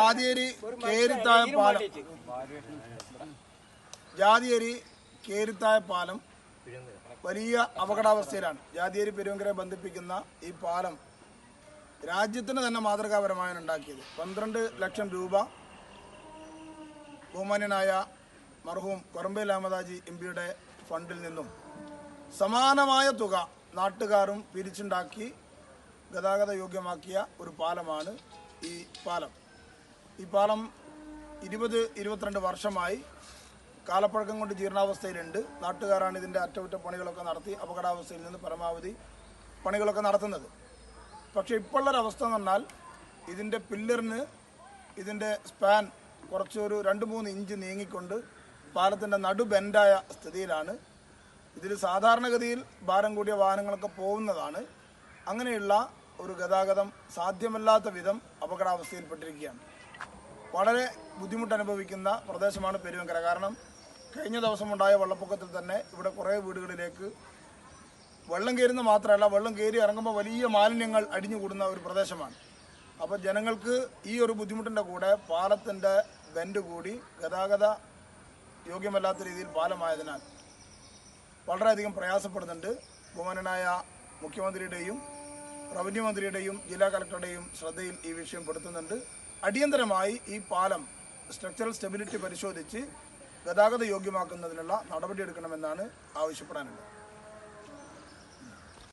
ജാതിയരി കേരിത്തായ പാലം. ജാതിയരി കേരിത്തായ പാലം വലിയ അപകടാവസ്ഥയിലാണ്. ജാതിയരി പെരുവങ്കരെ ബന്ധിപ്പിക്കുന്ന ഈ പാലം രാജ്യത്തിന് തന്നെ മാതൃകാപരമായാണ് ഉണ്ടാക്കിയത്. പന്ത്രണ്ട് ലക്ഷം രൂപ ബഹുമാന്യനായ മർഹൂം കൊറമ്പേൽ അഹമ്മദാജി എം പിയുടെ ഫണ്ടിൽ നിന്നും സമാനമായ തുക നാട്ടുകാരും പിരിച്ചുണ്ടാക്കി ഗതാഗത യോഗ്യമാക്കിയ ഒരു പാലമാണ് ഈ പാലം. ഈ പാലം ഇരുപത് ഇരുപത്തിരണ്ട് വർഷമായി കാലപ്പഴക്കം കൊണ്ട് ജീർണാവസ്ഥയിലുണ്ട്. നാട്ടുകാരാണ് ഇതിന്റെ അറ്റകുറ്റപ്പണികളൊക്കെ നടത്തി അപകടാവസ്ഥയിൽ നിന്ന് പരമാവധി പണികളൊക്കെ നടത്തുന്നത്. പക്ഷേ ഇപ്പോഴുള്ളൊരവസ്ഥ എന്ന് പറഞ്ഞാൽ ഇതിന്റെ പില്ലറിന് ഇതിന്റെ സ്പാൻ കുറച്ചൊരു രണ്ട് മൂന്ന് ഇഞ്ച് നീങ്ങിക്കൊണ്ട് പാലത്തിന്റെ നടു ബെൻഡായ സ്ഥിതിയിലാണ്. ഇതിൽ സാധാരണഗതിയിൽ ഭാരം കൂടിയ വാഹനങ്ങളൊക്കെ പോകുന്നതാണ്. അങ്ങനെയുള്ള ഒരു ഗതാഗതം സാധ്യമല്ലാത്ത വിധം അപകടാവസ്ഥയിൽപ്പെട്ടിരിക്കുകയാണ്. വളരെ ബുദ്ധിമുട്ട് അനുഭവിക്കുന്ന പ്രദേശമാണ് പെരുവങ്കര കാരണം കഴിഞ്ഞ ദിവസമുണ്ടായ വെള്ളപ്പൊക്കത്തിൽ തന്നെ ഇവിടെ കുറേ വീടുകളിലേക്ക് വെള്ളം കയറുന്ന മാത്രമല്ല വെള്ളം കയറി ഇറങ്ങുമ്പോൾ വലിയ മാലിന്യങ്ങൾ അടിഞ്ഞുകൂടുന്ന ഒരു പ്രദേശമാണ്. അപ്പോൾ ജനങ്ങൾക്ക് ഈ ഒരു ബുദ്ധിമുട്ടിന്റെ കൂടെ പാലത്തിന്റെ വെന്റ് കൂടി ഗതാഗത യോഗ്യമല്ലാത്ത രീതിയിൽ പാലമായതിനാൽ വളരെയധികം പ്രയാസപ്പെടുന്നുണ്ട്. ബഹുമാനനായ മുഖ്യമന്ത്രിയുടെയും റവന്യൂ മന്ത്രിയുടെയും ജില്ലാ കളക്ടറുടെയും ശ്രദ്ധയിൽ ഈ വിഷയം പെടുത്തുന്നുണ്ട്. അടിയന്തരമായി ഈ പാലം സ്ട്രക്ചറൽ സ്റ്റെബിലിറ്റി പരിശോധിച്ച് ഗതാഗത യോഗ്യമാക്കുന്നതിനുള്ള നടപടിയെടുക്കണമെന്നാണ് ആവശ്യപ്പെടാനുള്ളത്.